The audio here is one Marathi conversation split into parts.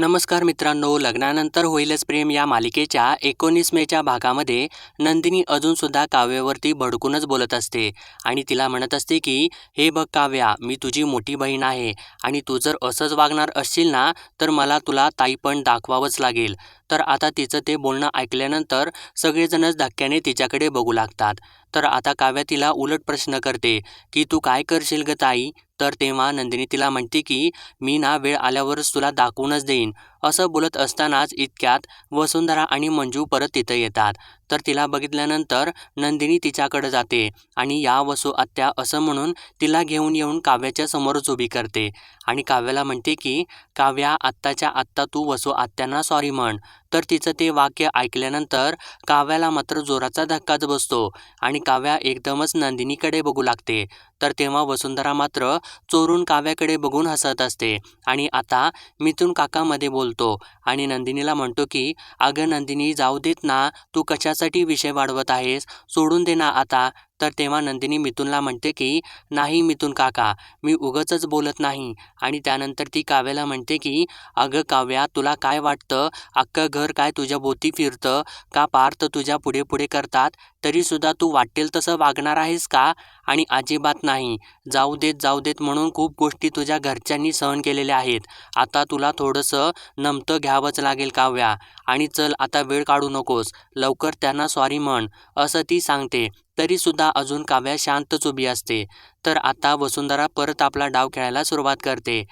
नमस्कार मित्रांनो लग्नानंतर होईलच प्रेम या मालिकेच्या एकोणीस मेच्या भागामध्ये नंदिनी अजूनसुद्धा काव्यावरती भडकूनच बोलत असते आणि तिला म्हणत असते की हे बघ काव्या मी तुझी मोठी बहीण आहे आणि तू जर असंच वागणार असशील ना तर मला तुला ताईपण दाखवावंच लागेल. तर आता तिचं ते बोलणं ऐकल्यानंतर सगळेजणच धक्क्याने तिच्याकडे बघू लागतात. तर आता काव्या तिला उलट प्रश्न करते की तू काय करशील ग ताई? तर तेव्हा नंदिनी तिला म्हणते की मी ना वेळ आल्यावरच तुला दाखवूनच देईन. असं बोलत असतानाच इतक्यात वसुंधरा आणि मंजू परत तिथं येतात. तर तिला बघितल्यानंतर नंदिनी तिच्याकडे जाते आणि या वसू आत्या असं म्हणून तिला घेऊन येऊन काव्याच्या समोरच उभी करते. आणि काव्याला म्हणते की काव्या आत्ताच्या आत्ता तू वसू आत्यांना सॉरी म्हण. तर तिचं ते वाक्य ऐकल्यानंतर काव्याला मात्र जोराचा धक्काच बसतो आणि काव्या एकदमच नंदिनीकडे बघू लागते. तर तेव्हा वसुंधरा मात्र चोरून काव्याकडे बघून हसत असते. आणि आता मिथून काकामध्ये बोलतो. आणि नंदिनीला म्हणतो की अगं नंदिनी जाऊ देत ना तू कशासाठी विषय वाढवत आहेस? सोडून दे ना आता. तर तेव्हा नंदिनी मिथूनला म्हणते की नाही मिथून काका मी उगचच बोलत नाही. आणि त्यानंतर ती काव्याला म्हणते की अगं काव्या तुला काय वाटतं? अख्खं घर काय तुझ्या भोवती फिरतं? का पार्थ तुझ्या पुढे पुढे करतात? तरीसुद्धा तू वाटेल तसं वागणार आहेस का? आणि अजिबात नाही. जाऊ देत जाऊ देत म्हणून खूप गोष्टी तुझ्या घरच्यांनी सहन केलेल्या आहेत. आता तुला थोडंसं नमतं घ्यावंच लागेल काव्या. आणि चल आता वेळ काढू नकोस. लवकर त्यांना सॉरी म्हण. असं ती सांगते. तरीसुद्धा अजून काव्या शांतच उभी असते. तर आता वसुंधरा परत आपला डाव खेळायला सुरुवात करते.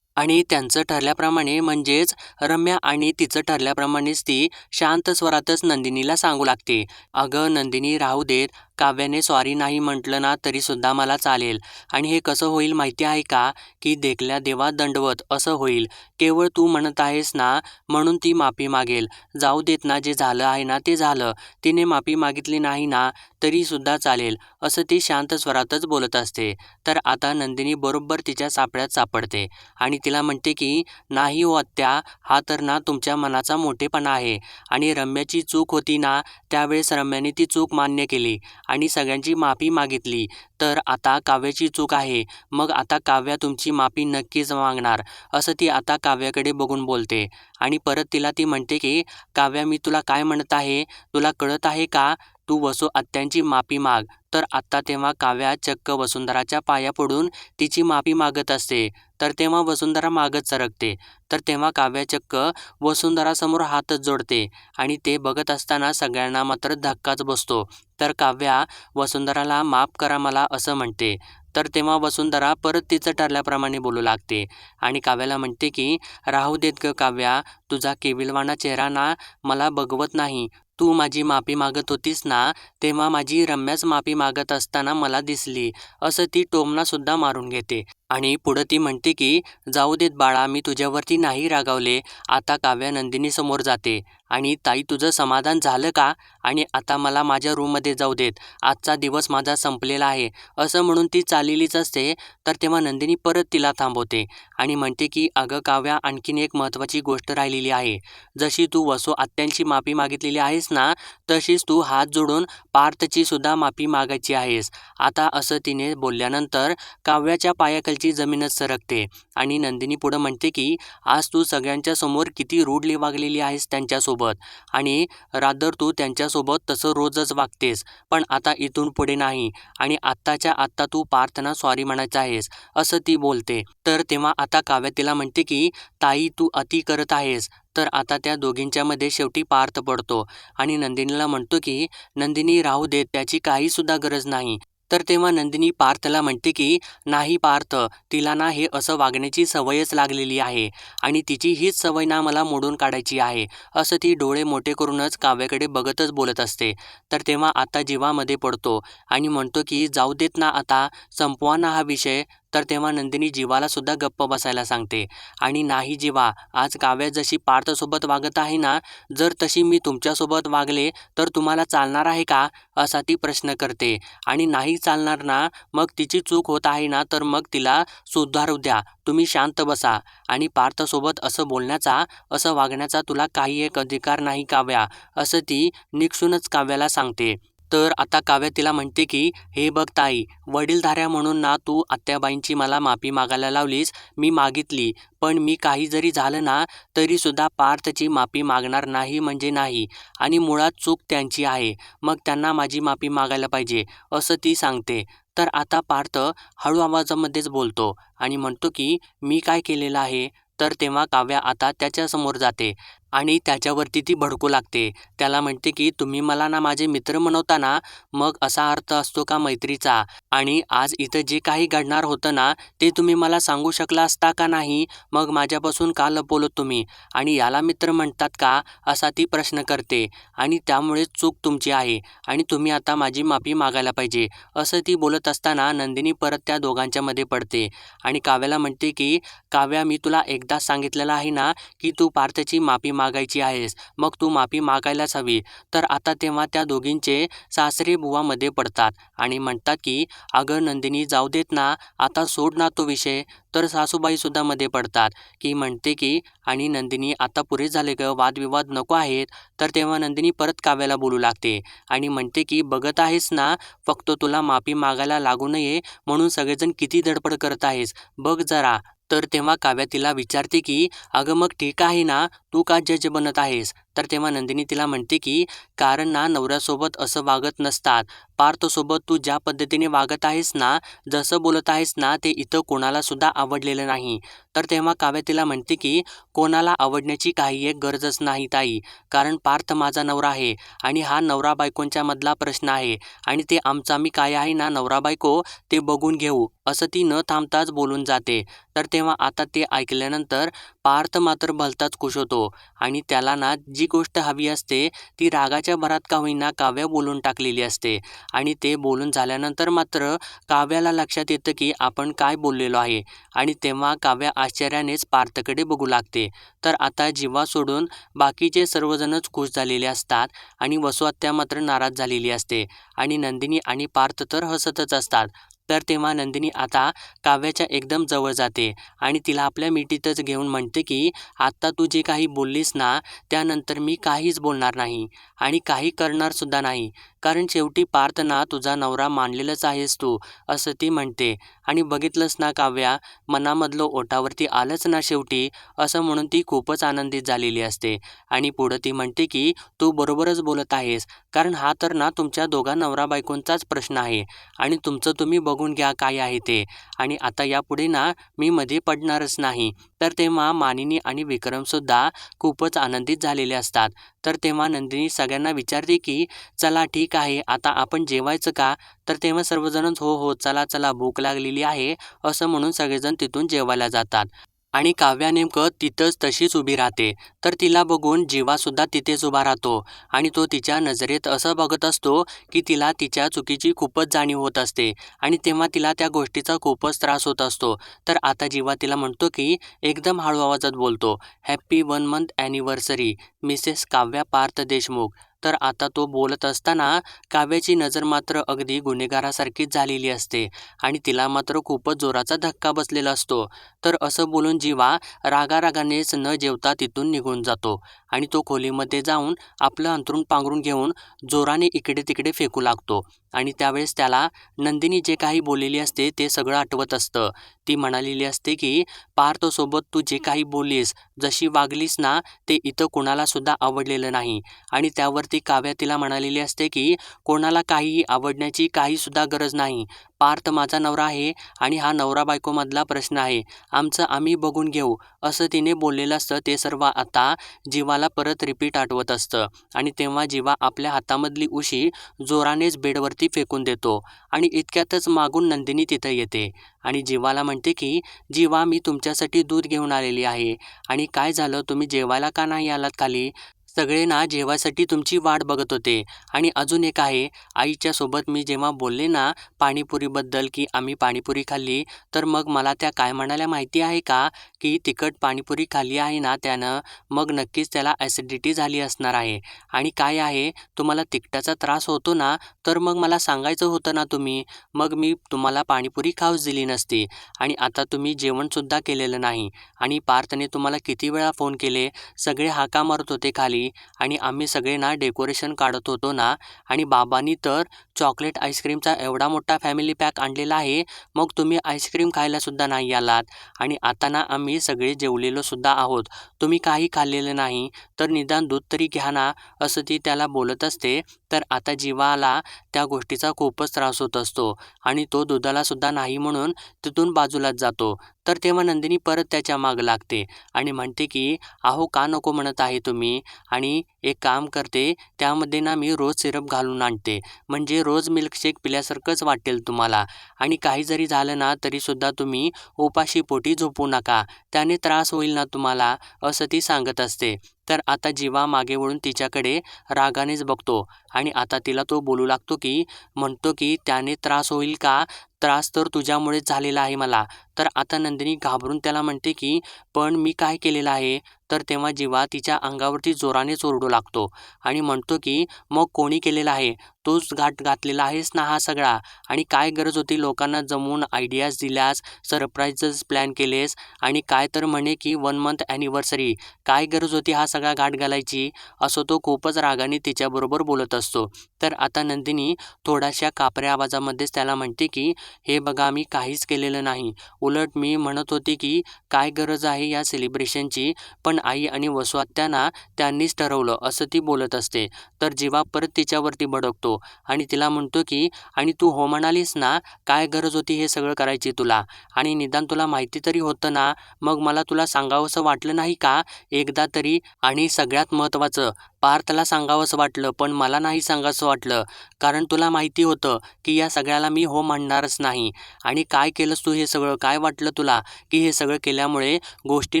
आणि त्यांचं ठरल्याप्रमाणे म्हणजेच रम्या आणि तिचं ठरल्याप्रमाणेच ती शांत स्वरातच नंदिनीला सांगू लागते. अगं नंदिनी राहू देत. काव्याने सॉरी नाही म्हटलं ना तरीसुद्धा मला चालेल. आणि हे कसं होईल माहिती आहे का? की देखल्या देवा दंडवत असं होईल. केवळ तू म्हणत आहेस ना म्हणून ती माफी मागेल. जाऊ देत ना जे झालं आहे ना ते झालं. तिने माफी मागितली नाही ना तरीसुद्धा चालेल असं ती शांत स्वरातच बोलत असते. तर आता नंदिनी बरोबर तिच्या सापड्यात सापडते. आणि तिला म्हणते की नाही हो आत्या हा तर ना तुमच्या मनाचा मोठेपणा आहे. आणि रम्याची चूक होती ना त्यावेळेस रम्याने ती चूक मान्य केली. आणि सगळ्यांची माफी मागितली. तर आता काव्याची चूक आहे. मग आता काव्या तुमची माफी नक्कीच मागणार असं ती आता काव्याकडे बघून बोलते. आणि परत तिला ती म्हणते की काव्या मी तुला काय म्हणत आहे? तुला कळत आहे का? तू वसो आत्यांची माफी माग. तर आत्ता तेव्हा काव्या चक्क वसुंधराच्या पाया पडून तिची माफी मागत असते. तर तेव्हा वसुंधरा मागत सरकते. तर तेव्हा काव्या चक्क वसुंधरासमोर हातच जोडते आणि ते बघत असताना सगळ्यांना मात्र धक्काच बसतो. तर काव्या वसुंधराला माफ करा मला असं म्हणते. तर तेव्हा वसुंधरा परत तिचं ठरल्याप्रमाणे बोलू लागते आणि काव्याला म्हणते की राहू देत ग काव्या तुझा केविलवाणा चेहरा ना मला बघवत नाही. तू माझी माफी मागत होतीस ना तेव्हा माझी रम्याच माफी मागत असताना मला दिसली. असं ती टोमणासुद्धा मारून घेते. आणि पुढं ती म्हणते की जाऊ देत बाळा मी तुझ्यावरती नाही रागावले. आता काव्या नंदिनी समोर जाते. आणि ताई तुझं समाधान झालं का? आणि आता मला माझ्या रूममध्ये जाऊ देत. आजचा दिवस माझा संपलेला आहे. असं म्हणून ती चाललेलीच असते. तर तेव्हा नंदिनी परत तिला थांबवते आणि म्हणते की अगं काव्या आणखीन एक महत्त्वाची गोष्ट राहिलेली आहे. जशी तू वसो आत्यांची माफी मागितलेली आहेस ना तशीच तू हात जोडून पार्थची सुद्धा माफी मागायची आहेस. आता असं तिने बोलल्यानंतर काव्याच्या पायाखालची जमीनच सरकते. आणि नंदिनी पुढं म्हणते की आज तू सगळ्यांच्या समोर किती रूढली वागलेली आहेस त्यांच्यासोबत. आणि रादर तू त्यांच्यासोबत तसं रोजच वागतेस. पण आता इथून पुढे नाही. आणि आत्ताच्या आत्ता तू पार्थना सॉरी म्हणायचं आहेस असं ती बोलते. तर तेव्हा आता काव्या तिला म्हणते की ताई तू अति करत आहेस. तर आता त्या दोघींच्यामध्ये शेवटी पार्थ पडतो. आणि नंदिनीला म्हणतो की नंदिनी राहू देत. त्याची काहीसुद्धा गरज नाही. तर तेव्हा नंदिनी पार्थला म्हणते की नाही पार्थ तिला ना हे असं वागण्याची सवयच लागलेली आहे आणि तिची हीच सवय ना मला मोडून काढायची आहे असं ती डोळे मोठे करूनच काव्याकडे बघतच बोलत असते. तर तेव्हा आता जीवामध्ये पडतो आणि म्हणतो की जाऊ देत ना आता संपवा ना हा विषय तर तेव्हा नंदिनी जीवाला सुद्धा गप्प बसायला सांगते. आणि नाही जीवा आज काव्या जशी पार्थसोबत वागत आहे ना जर तशी मी तुमच्यासोबत वागले तर तुम्हाला चालणार आहे का? असा ती प्रश्न करते. आणि नाही चालणार ना मग तिची चूक होत आहे ना तर मग तिला सुधारू द्या. तुम्ही शांत बसा. आणि पार्थसोबत असं बोलण्याचा असं वागण्याचा तुला काही एक अधिकार नाही काव्या असं ती निक्षूनच काव्याला सांगते. तर आता काव्या तिला म्हणते की हे बघ ताई वडीलधाऱ्या म्हणून ना तू आत्याबाईंची मला माफी मागायला लावलीस मी मागितली. पण मी काही जरी झालं ना तरीसुद्धा पार्थची माफी मागणार नाही म्हणजे नाही. आणि मुळात चूक त्यांची आहे. मग त्यांना माझी माफी मागायला पाहिजे असं ती सांगते. तर आता पार्थ हळू आवाजामध्येच बोलतो आणि म्हणतो की मी काय केलेलं आहे? तर तेव्हा काव्या आता त्याच्यासमोर जाते. आणि त्याच्यावरती ती भडकू लागते. त्याला म्हणते की तुम्ही मला ना माझे मित्र म्हणवता ना मग असा अर्थ असतो का मैत्रीचा? आणि आज इथं जे काही घडणार होतं ना ते तुम्ही मला सांगू शकला असता का नाही? मग माझ्यापासून का लपवलं तुम्ही? आणि याला मित्र म्हणतात का? असा ती प्रश्न करते. आणि त्यामुळे चूक तुमची आहे. आणि तुम्ही आता माझी माफी मागायला पाहिजे. असं ती बोलत असताना नंदिनी परत त्या दोघांच्यामध्ये पडते. आणि काव्याला म्हणते की काव्या मी तुला एकदा सांगितलेलं आहे ना की तू पार्थची माफी मागायची आहेस. मग तू माफी मागायलाच हवी. तर आता तेव्हा त्या दोघींचे सासरे बुवामध्ये पडतात आणि म्हणतात की अगं नंदिनी जाऊ देत ना. आता सोड ना तो विषय. तर सासूबाईसुद्धा मध्ये पडतात. की म्हणते की आणि नंदिनी आता पुरे झाले ग. वादविवाद नको आहेत. तर तेव्हा नंदिनी परत काव्याला बोलू लागते आणि म्हणते की बघत आहेस ना. फक्त तुला माफी मागायला लागू नये. म्हणून सगळेजण किती धडपड करत आहेस. बघ जरा. तर तेव्हा काव्या तिला विचारते की अगं मग ठीक आहे ना? तू का जज बनत आहेस? तर तेव्हा नंदिनी तिला म्हणते की कारण ना नवऱ्यासोबत असं वागत नसतात. पार्थसोबत तू ज्या पद्धतीने वागत आहेस ना जसं बोलत आहेस ना ते इथं कोणालासुद्धा आवडलेलं नाही. तर तेव्हा काव्य तिला म्हणते की कोणाला आवडण्याची काही एक गरजच नाही ताई. कारण पार्थ माझा नवरा आहे आणि हा नवरा बायकोंच्या मधला प्रश्न आहे आणि ते आमचा मी काय आहे ना नवरा बायको ते बघून घेऊ. असं ती न थांबताच बोलून जाते. तर तेव्हा आता ते ऐकल्यानंतर पार्थ मात्र भलताच खुश होतो आणि त्याला ना जी गोष्ट हवी असते ती रागाच्या भरात का होईना काव्य बोलून टाकलेली असते. आणि ते बोलून झाल्यानंतर मात्र काव्याला लक्षात येतं की आपण काय बोललेलो आहे. आणि तेव्हा काव्या आश्चर्यानेच पार्थकडे बघू लागते. तर आता जीवा सोडून बाकीचे सर्वजणच खुश झालेले असतात आणि वसुआत्या मात्र नाराज झालेली असते. आणि नंदिनी आणि पार्थ तर हसतच असतात. तर तेव्हा नंदिनी आता काव्याच्या एकदम जवळ जाते आणि तिला आपल्या मिठीतच घेऊन म्हणते की आत्ता तू जे काही बोललीस ना त्यानंतर मी काहीच बोलणार नाही आणि काही करणारसुद्धा नाही. कारण शेवटी पार्थना तुझा नवरा मानलेलंच आहेस तू असं ती म्हणते. आणि बघितलंच ना काव्या मनामधलं ओटावरती आलंच ना शेवटी असं म्हणून ती खूपच आनंदित झालेली असते. आणि पुढं ती म्हणते की तू बरोबरच बोलत आहेस कारण हा तर ना तुमच्या दोघा नवरा बायकोंचाच प्रश्न आहे. आणि तुमचं तुम्ही बघून घ्या काय आहे ते. आणि आता यापुढे ना मी मध्ये पडणारच नाही. तर तेव्हा मानिनी आणि विक्रमसुद्धा खूपच आनंदित झालेले असतात. तर तेव्हा नंदिनी सगळ्यांना विचारते की चला ठीक आहे आता आपण जेवायचं का? तर तेव्हा सर्वजणच हो हो चला चला भूक लागलेली आहे असं म्हणून सगळेजण तिथून जेवायला जातात. आणि काव्या नेमकं तिथंच तशीच उभी राहते. तर तिला बघून जीवासुद्धा तिथेच उभा राहतो. आणि तो तिच्या नजरेत असं बघत असतो की तिला तिच्या चुकीची खूपच जाणीव होत असते. आणि तेव्हा तिला त्या गोष्टीचा खूपच त्रास होत असतो. तर आता जीवा तिला म्हणतो की एकदम हळू आवाजात बोलतो. Happy one month anniversary Mrs Kavya Parth Deshmukh. तर आता तो बोलत असताना काव्याची नजर मात्र अगदी गुन्हेगारासारखीच झालेली असते आणि तिला मात्र खूपच जोराचा धक्का बसलेला असतो. तर असं बोलून जीवा रागारागानेच न जेवता तिथून निघून जातो आणि तो खोलीमध्ये जाऊन आपलं अंथरूण पांघरून घेऊन जोराने इकडे तिकडे फेकू लागतो. आणि त्यावेळेस त्याला नंदिनी जे काही बोललेली असते ते सगळं आठवत असतं. ती म्हणालेली असते की पार्थसोबत तू जे काही बोललीस जशी वागलीस ना ते इथं कोणालासुद्धा आवडलेलं नाही. आणि त्यावरती काव्या तिला म्हणालेली असते की कोणाला काहीही आवडण्याची काहीसुद्धा गरज नाही. पार्थ माझा नवरा आहे आणि हा नवरा बायकोमधला प्रश्न आहे. आमचं आम्ही बघून घेऊ असं तिने बोललेलं असतं ते सर्व आता जीवाला परत रिपीट आठवत असतं. आणि तेव्हा जीवा आपल्या हातामधली उशी जोरानेच बेडवरती फेकून देतो आणि इतक्यातच मागून नंदिनी तिथं येते आणि जीवाला म्हणते की जीवा मी तुमच्यासाठी दूध घेऊन आलेली आहे. आणि काय झालं? तुम्ही जेवायला का नाही आलात खाली? सगळे ना जेवायसाठी तुमची वाट बघत होते. आणि अजून एक आहे आईच्या सोबत मी जेव्हा बोलले ना पाणीपुरीबद्दल की आम्ही पाणीपुरी खाल्ली तर मग मला त्या काय म्हणाल्या माहिती आहे का? की तिखट पाणीपुरी खाल्ली आहे ना त्यानं मग नक्कीच त्याला ॲसिडिटी झाली असणार आहे. आणि काय आहे तुम्हाला तिखटाचा त्रास होतो ना तर मग मला सांगायचं होतं ना तुम्ही मग मी तुम्हाला पाणीपुरी खाऊच दिली नसती. आणि आता तुम्ही जेवणसुद्धा केलेलं नाही. आणि पार्थने तुम्हाला किती वेळा फोन केले सगळे हाका मारत होते खाली. होती आणि आम्ही सगळे ना डेकोरेशन काढत होतो ना. आणि बाबांनी तर चॉकलेट आईस्क्रीमचा एवढा मोठा फॅमिली पॅक आणलेला आहे. मग तुम्ही आईस्क्रीम खायलासुद्धा नाही आलात. आणि आता ना आम्ही सगळे जेवलेलोसुद्धा आहोत. तुम्ही काही खाल्लेलं नाही. तर निदान दूध तरी घ्या ना असं ती त्याला बोलत असते. तर आता जीवाला त्या गोष्टीचा खूपच त्रास होत असतो. आणि तो दुधाला सुद्धा नाही म्हणून तिथून बाजूलाच जातो. तर तेव्हा नंदिनी परत त्याच्या मागं लागते आणि म्हणते की अहो का नको म्हणत आहे तुम्ही? आणि एक काम करते त्यामध्ये ना मी रोज सिरप घालून आणते. म्हणजे रोज मिल्कशेक पिल्यासारखंच वाटेल तुम्हाला. आणि काही जरी झालं ना तरीसुद्धा तुम्ही उपाशी पोटी झोपू नका. त्याने त्रास होईल ना तुम्हाला असं ती सांगत असते. तर आता जीवा मागे वळून तिच्याकडे रागानेच बघतो. आणि आता तिला तो बोलू लागतो की म्हणतो की त्याने त्रास होईल का? त्रास तर तुझ्यामुळेच झालेला आहे मला. तर आता नंदिनी घाबरून त्याला म्हणते की पण मी काय केलेलं आहे? तर तेव्हा जीवा तिच्या अंगावरती जोरानेच ओरडू लागतो आणि म्हणतो की मग कोणी केलेला आहे? तोच घाट घातलेला आहेस ना हा सगळा? आणि काय गरज होती लोकांना जमवून आयडियाज दिल्यास सरप्राईजच प्लॅन केलेस? आणि काय तर म्हणे की वन मंथ ॲनिव्हर्सरी काय गरज होती हा सगळा घाट घालायची? असं तो खूपच रागाने तिच्याबरोबर बोलत असतो. तर आता नंदिनी थोड्याशा कापऱ्या आवाजामध्येच त्याला म्हणते की हे बघा मी काहीच केलेलं नाही. उलट मी म्हणत होते की काय गरज आहे या सेलिब्रेशनची पण आई आणि वसुआत्यांना त्यांनीच ठरवलं असं ती बोलत असते. तर जीवा परत तिच्यावरती भडकतो. आणि तिला म्हणतो की आणि तू हो म्हणालीस ना काय गरज होती हे सगळं करायची तुला? आणि निदान तुला माहिती तरी होतं ना मग मला तुला सांगावंसं वाटलं नाही का? एकदा तरी आणि सगळ्यात महत्त्वाचं पार्थला सांगावंसं वाटलं पण मला नाही सांगावंसं वाटलं. कारण तुला माहिती होतं की या सगळ्याला मी हो म्हणणारच नाही. आणि काय केलंस तू हे सगळं? काय वाटलं तुला की हे सगळं केल्यामुळे गोष्टी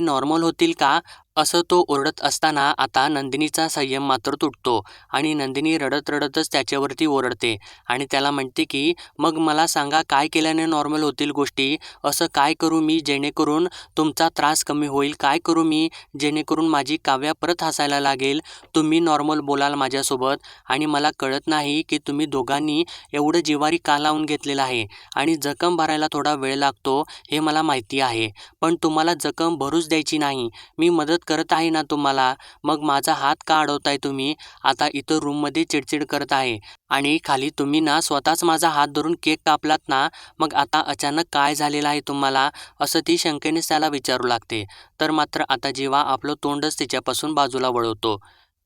नॉर्मल होतील का? असं तो ओरडत असताना आता नंदिनीचा संयम मात्र तुटतो आणि नंदिनी रडत रडतच त्याच्यावरती ओरडते आणि त्याला म्हणते की मग मला सांगा काय केल्याने नॉर्मल होतील गोष्टी? असं काय करू मी जेणेकरून तुमचा त्रास कमी होईल? काय करू मी जेणेकरून माझी काव्या परत हसायला लागेल? तुम्ही नॉर्मल बोलाल माझ्यासोबत आणि मला कळत नाही की तुम्ही दोघांनी एवढं जिवारी का लावून घेतलेलं आहे आणि जखम भरायला थोडा वेळ लागतो हे मला माहिती आहे. पण तुम्हाला जखम भरूच द्यायची नाही. मी मदत करत आहे ना तुम्हाला? मग माझा हात का अडवताय तुम्ही? आता इथं रूममध्ये चिडचिड करत आहे. आणि खाली तुम्ही ना स्वतःच माझा हात धरून केक कापलात ना मग आता अचानक काय झालेलं आहे तुम्हाला? असं ती शंकेनेच त्याला विचारू लागते. तर मात्र आता जेव्हा आपलं तोंडच तिच्यापासून बाजूला वळवतो.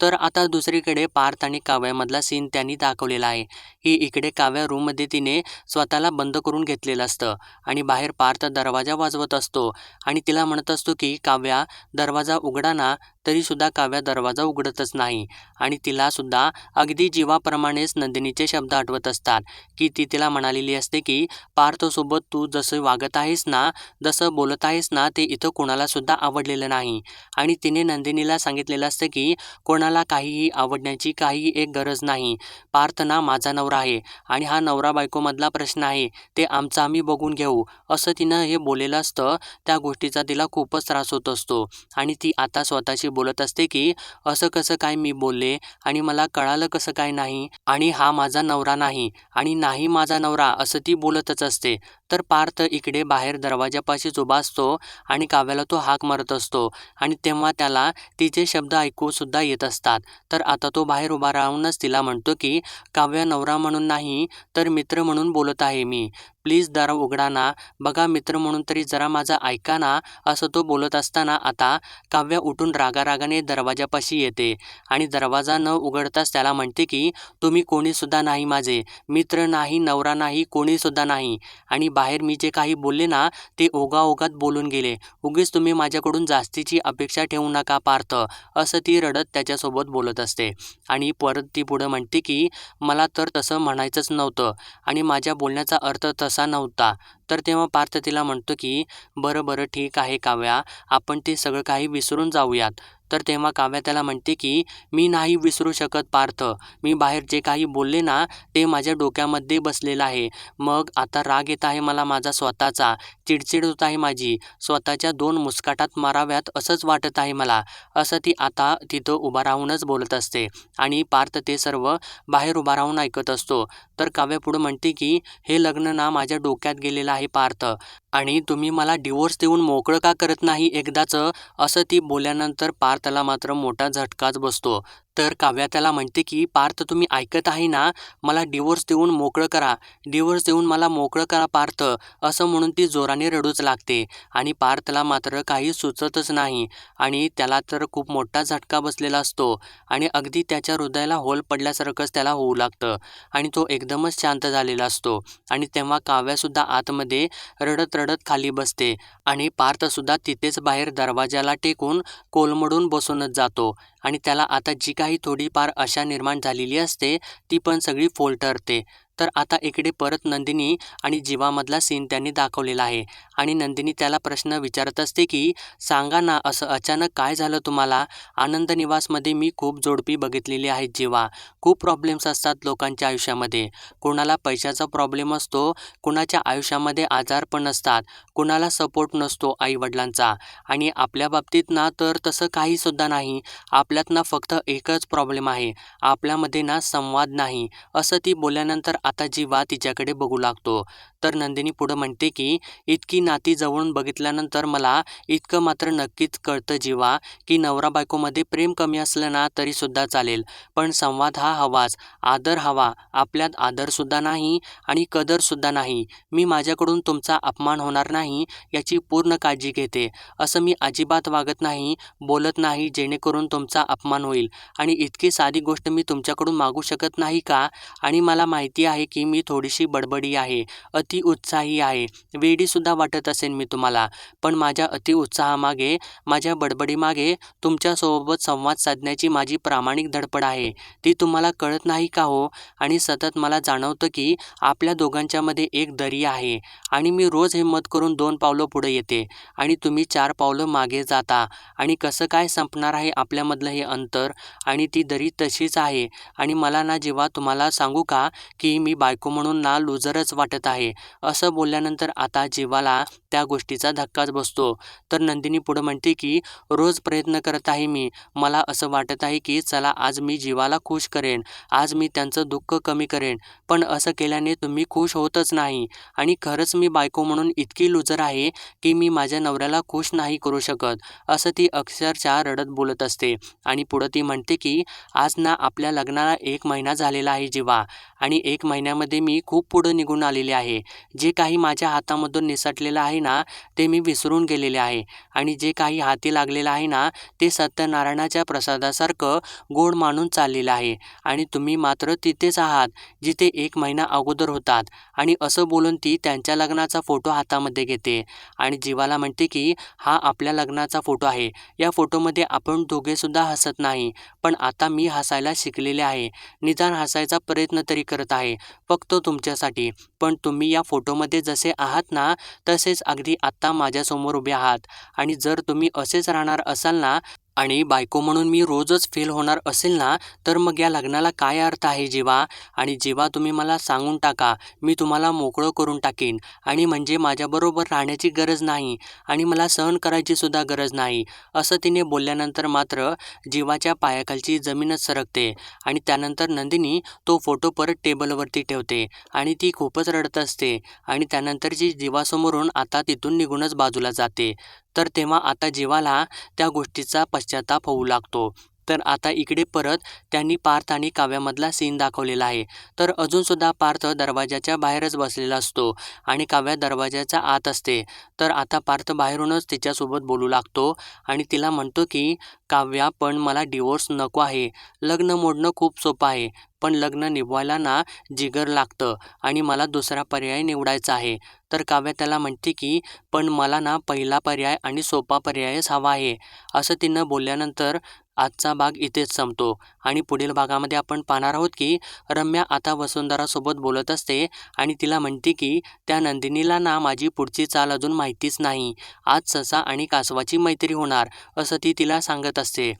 तर आता दुसरीकडे पार्थ आणि काव्यामधला सीन त्यांनी दाखवलेला आहे. ही इकडे काव्या रूममध्ये तिने स्वतःला बंद करून घेतलेलं असतं आणि बाहेर पार्थ दरवाजा वाजवत असतो आणि तिला म्हणत असतो की काव्या दरवाजा उघडा ना तरीसुद्धा काव्या दरवाजा उघडतच नाही. आणि तिलासुद्धा अगदी जीवाप्रमाणेच नंदिनीचे शब्द आठवत असतात. की ती तिला म्हणालेली असते की पार्थसोबत तू जसं वागत आहेस ना जसं बोलत आहेस ना ते इथं कोणालासुद्धा आवडलेलं नाही. आणि तिने नंदिनीला सांगितलेलं असतं की कोणाला काहीही आवडण्याची काहीही एक गरज नाही. पार्थ ना माझा नवरा आहे. आणि हा नवरा बायकोमधला प्रश्न आहे. ते आमचा आम्ही बघून घेऊ. असं तिनं हे बोललेलं असतं. त्या गोष्टीचा तिला खूपच त्रास होत असतो. आणि ती आता स्वतःशी बोलत असते की असं कसं काय मी बोलले आणि मला कळालं कसं काय नाही आणि हा माझा नवरा नाही आणि नाही माझा नवरा असं ती बोलतच असते. तर पार्थ इकडे बाहेर दरवाजापाशीच उभा असतो आणि काव्याला तो हाक मारत असतो आणि तेव्हा त्याला तिचे शब्द ऐकूसुद्धा येत असतात. तर आता तो बाहेर उभा राहूनच तिला म्हणतो की काव्या नवरा म्हणून नाही तर मित्र म्हणून बोलत आहे मी. प्लीज दार उघडा ना. बघा मित्र म्हणून तरी जरा माझा ऐका ना. असं तो बोलत असताना आता काव्या उठून रागारागाने दरवाजापाशी येते आणि दरवाजा न उघडताच त्याला म्हणते की तुम्ही कोणीसुद्धा नाही माझे. मित्र नाही नवरा नाही कोणीसुद्धा नाही. आणि बाहेर मी जे काही बोलले ना ते ओघाओघात बोलून गेले. उगीच तुम्ही माझ्याकडून जास्तीची अपेक्षा ठेवू नका पार्थ. असं ती रडत त्याच्यासोबत बोलत असते. आणि परत ती पुढं म्हणते की मला तर तसं म्हणायचंच नव्हतं आणि माझ्या बोलण्याचा अर्थ तसा असा नव्हता. तर तेव्हा पार्थ तिला म्हणतो की बरं बरं ठीक आहे काव्या. आपण ते सगळं काही विसरून जाऊयात. तर तेव्हा काव्या त्याला म्हणते की मी नाही विसरू शकत पार्थ. मी बाहेर जे काही बोलले ना ते माझ्या डोक्यामध्ये बसलेलं आहे. मग आता राग येत आहे मला माझा स्वतःचा. चिडचिड होत आहे माझी. स्वतःच्या दोन मुस्काटात माराव्यात असंच वाटत आहे मला. असं ती आता तिथं उभा राहूनच बोलत असते. आणि पार्थ ते सर्व बाहेर उभा राहून ऐकत असतो. तर काव्या पुढं म्हणते की हे लग्न ना माझ्या डोक्यात गेलेलं आहे पार्थ. आणि तुम्ही मला डिवोर्स देऊन मोकळं का करत नाही एकदाचं? असं ती बोलल्यानंतर पार्थ भारताला मात्र मोठा झटकाच बसतो. तर काव्या त्याला म्हणते की पार्थ तुम्ही ऐकत आहे ना? मला डिवोर्स देऊन मोकळं करा. डिवोर्स देऊन मला मोकळं करा पार्थ. असं म्हणून ती जोराने रडूच लागते. आणि पार्थला मात्र काही सुचतच नाही. आणि त्याला तर खूप मोठा झटका बसलेला असतो. आणि अगदी त्याच्या हृदयाला होल पडल्यासारखंच त्याला होऊ लागतं. आणि तो एकदमच शांत झालेला असतो. आणि तेव्हा काव्यासुद्धा आतमध्ये रडत रडत खाली बसते. आणि पार्थसुद्धा तिथेच बाहेर दरवाजाला टेकून कोलमडून बसूनच जातो. आणि त्याला आता जी काही थोडीफार अशा निर्माण झालेली असते ती पण सगळी फोल ठरते तर आता इकडे परत नंदिनी आणि जीवामधला सीन त्यांनी दाखवलेला आहे. आणि नंदिनी त्याला प्रश्न विचारत असते की सांगा ना असं अचानक काय झालं तुम्हाला? आनंद निवासमध्ये मी खूप जोडपी बघितलेली आहेत जीवा. खूप प्रॉब्लेम्स असतात लोकांच्या आयुष्यामध्ये. कोणाला पैशाचा प्रॉब्लेम असतो कुणाच्या आयुष्यामध्ये आजार पण असतात. कुणाला सपोर्ट नसतो आईवडिलांचा. आणि आपल्या बाबतीत ना तर तसं काहीसुद्धा नाही. आपल्यात ना फक्त एकच प्रॉब्लेम आहे. आपल्यामध्ये ना संवाद नाही. असं ती बोलल्यानंतर आता जीवा तिच्याकडे बघू लागतो. तर नंदिनी पुढं म्हणते की इतकी नाती जवळून बघितल्यानंतर मला इतकं मात्र नक्कीच कळतं जीवा की नवरा बायकोमध्ये प्रेम कमी असलं ना तरीसुद्धा चालेल. पण संवाद हा हवाच. आदर हवा. आपल्यात आदरसुद्धा नाही आणि कदरसुद्धा नाही. मी माझ्याकडून तुमचा अपमान होणार नाही याची पूर्ण काळजी घेते. असं मी अजिबात वागत नाही बोलत नाही जेणेकरून तुमचा अपमान होईल. आणि इतकी साधी गोष्ट मी तुमच्याकडून मागू शकत नाही का? आणि मला माहिती आहे की मी थोडीशी बडबडी आहे. अति उत्साही आहे. वेडीसुद्धा वाटत असेन मी तुम्हाला. पण माझ्या अति उत्साहामागे माझ्या बडबडीमागे तुमच्यासोबत संवाद साधण्याची माझी प्रामाणिक धडपड आहे. ती तुम्हाला कळत नाही का हो? आणि सतत मला जाणवतं की आपल्या दोघांच्यामध्ये एक दरी आहे आणि मी रोज हिंमत करून दोन पावलं पुढे येते. आणि तुम्ही चार पावलं मागे जाता. आणि कसं काय संपणार आहे आपल्यामधलं हे अंतर? आणि ती दरी तशीच आहे. आणि मला ना जेव्हा तुम्हाला सांगू का की मी बायको म्हणून ना लुजरच वाटत आहे असं बोलल्यानंतर आता जीवाला त्या गोष्टीचा धक्काच बसतो. तर नंदिनी पुढं म्हणते की रोज प्रयत्न करत आहे मी. मला असं वाटत आहे की चला आज मी जीवाला खुश करेन. आज मी त्यांचं दुःख कमी करेन. पण असं केल्याने तुम्ही खुश होतच नाही. आणि खरंच मी बायको म्हणून इतकी लुजर आहे की मी माझ्या नवऱ्याला खुश नाही करू शकत. असं ती अक्षरशः रडत बोलत असते. आणि पुढं ती म्हणते की आज ना आपल्या लग्नाला एक महिना झालेला आहे जीवा. आणि एक महिन्यामध्ये मी खूप पुढं निघून आलेली आहे. जे काही माझ्या हातामधून निसटलेलं आहे ना ते मी विसरून गेलेले आहे. आणि जे काही हाती लागलेलं आहे ना ते सत्यनारायणाच्या प्रसादासारखं गोड मानून चाललेलं आहे. आणि तुम्ही मात्र तिथेच आहात जिथे एक महिना अगोदर होतात. आणि असं बोलून ती त्यांच्या लग्नाचा फोटो हातामध्ये घेते आणि जीवाला म्हणते की हा आपल्या लग्नाचा फोटो आहे. या फोटोमध्ये आपण दोघेसुद्धा हसत नाही पण आता मी हसायला शिकलेले आहे. निदान हसायचा प्रयत्न तरी करत आहे. फक्त तुमच्यासाठी. पण तुम्ही या फोटोमध्ये जसे आहात ना तसेच अगदी आत्ता माझ्यासमोर उभे आहात. आणि जर तुम्ही असेच राहणार असाल ना आणि बायको म्हणून मी रोजच फेल होणार असेल ना तर मग या लग्नाला काय अर्थ आहे जेव्हा आणि जेव्हा तुम्ही मला सांगून टाका मी तुम्हाला मोकळं करून टाकेन. आणि म्हणजे माझ्याबरोबर राहण्याची गरज नाही आणि मला सहन करायची सुद्धा गरज नाही. असं तिने बोलल्यानंतर मात्र जीवाच्या पायाखालची जमीनच सरकते आणि त्यानंतर नंदिनी तो फोटो परत टेबलवरती ठेवते आणि ती खूपच रडत असते आणि त्यानंतर जी जीवासमोरून आता तिथून निघूनच बाजूला जाते. तर तेव्हा आता जीवाला त्या गोष्टीचा पश्चाताप होऊ लागतो. तर आता इकडे परत त्यांनी पार्थ आणि काव्यामधला सीन दाखवलेला आहे. तर अजूनसुद्धा पार्थ दरवाजाच्या बाहेरच बसलेला असतो आणि काव्या दरवाजाच्या आत असते. तर आता पार्थ बाहेरूनच तिच्यासोबत बोलू लागतो आणि तिला म्हणतो की काव्या पण मला डिवोर्स नको आहे. लग्न मोडणं खूप सोपं आहे. पण लग्न निभवायला ना जिगर लागतं आणि मला दुसरा पर्याय निवडायचा आहे. तर काव्या त्याला म्हणते की पण मला ना पहिला पर्याय आणि सोपा पर्यायच हवा आहे. असं तिनं बोलल्यानंतर आजचा भाग इथेच संपतो. आणि पुढील भागामध्ये आपण पाहणार आहोत की रम्या आता वसुंधरासोबत बोलत असते आणि तिला म्हणते की त्या नंदिनीला ना माझी पुढची चाल अजून माहितीच नाही. आज ससा आणि कासवाची मैत्री होणार. असं ती तिला सांगत असते.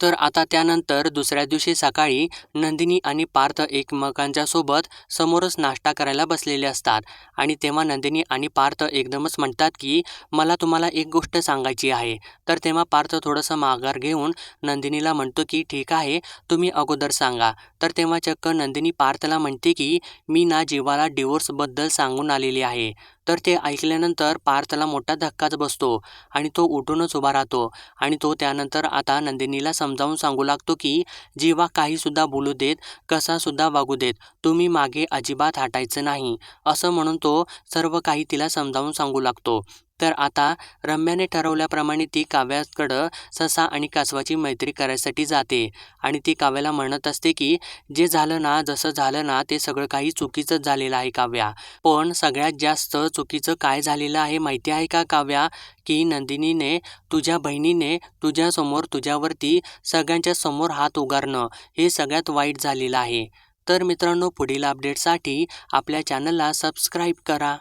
तर आता त्यानंतर दुसऱ्या दिवशी सकाळी नंदिनी आणि पार्थ एकमेकांच्या सोबत समोरच नाश्ता करायला बसलेले असतात. आणि तेव्हा नंदिनी आणि पार्थ एकदमच म्हणतात की मला तुम्हाला एक गोष्ट सांगायची आहे. तर तेव्हा पार्थ थोडंसं माघार घेऊन नंदिनीला म्हणतो की ठीक आहे तुम्ही अगोदर सांगा. तर तेव्हा चक्क नंदिनी पार्थला म्हणते की मी ना जीवाला डिवोर्सबद्दल सांगून आलेली आहे. तर ते ऐकल्यानंतर पार्थला मोठा धक्काच बसतो आणि तो उठूनच उभा राहतो आणि तो त्यानंतर आता नंदिनीला समजावून सांगू लागतो की जीवा काहीसुद्धा बोलू देत कसासुद्धा वागू देत तुम्ही मागे अजिबात हटायचं नाही. असं म्हणून तो सर्व काही तिला समजावून सांगू लागतो. तर आता रम्याने ठरवल्याप्रमाणे ती काव्याकडं ससा आणि कासवाची मैत्री करायसाठी जाते. आणि ती काव्याला म्हणत असते की जे झालं ना जसं झालं ना ते सगळं काही चुकीचंच झालेलं आहे काव्या. पण सगळ्यात जास्त चुकीचं काय झालेलं आहे माहिती आहे का काव्या? की नंदिनीने तुझ्या बहिणीने तुझ्यासमोर तुझ्यावरती सगळ्यांच्या समोर हात उगारणं हे सगळ्यात वाईट झालेलं आहे. तर मित्रांनो पुढील अपडेटसाठी आपल्या चॅनलला सबस्क्राईब करा.